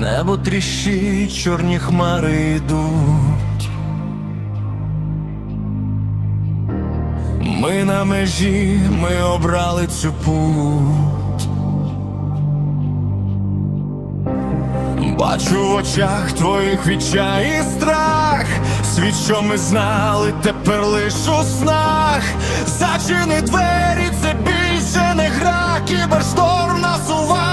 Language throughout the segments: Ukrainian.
Небо тріщить, чорні хмари йдуть. Ми на межі, ми обрали цю путь. Бачу в очах твоїх відчай і страх. Світ, що ми знали, тепер лиш у снах. Зачини двері, це більше не гра. Кібершторм насувається,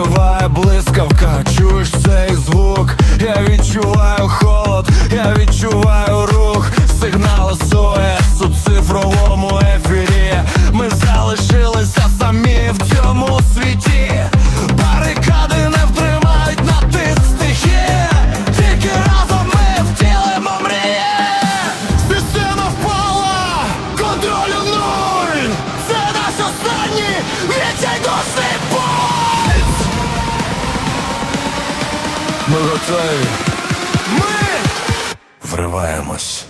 розриває блискавка, чуєш цей звук, я відчуваю холод, я відчуваю рух, сигнал СОС у цифровому ефірі. Ми залишилися самі в цьому світі. Барикади не втримають на тиск стихії, тільки разом ми втілимо мрії. Система впала, контролю нуль. Це наш останній відчайдушний Ми. Ми вриваємось.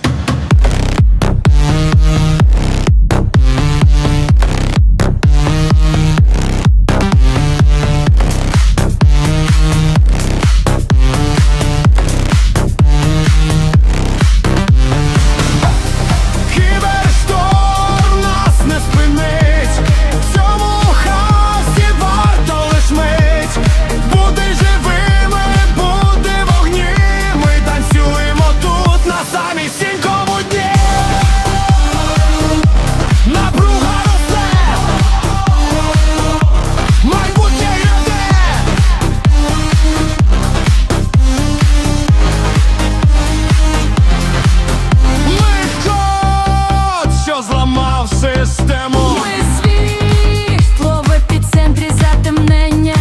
Систему. Ми світло в епіцентрі затемнення.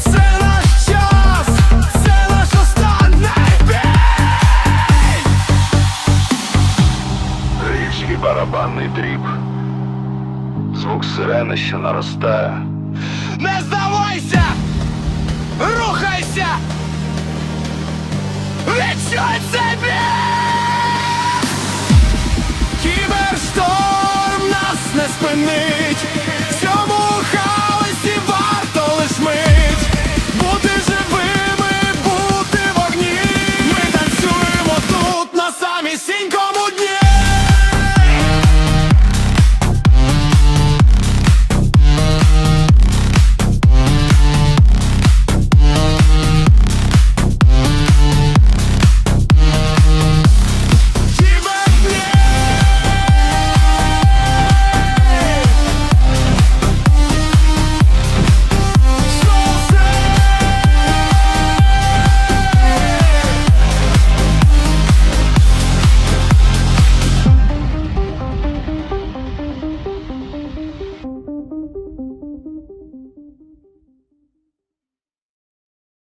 Це наш час, це наш останній бій. Різкий барабанний дріб. Звук сирени, що наростає. Не здавайся! Рухайся! Відчуй біль!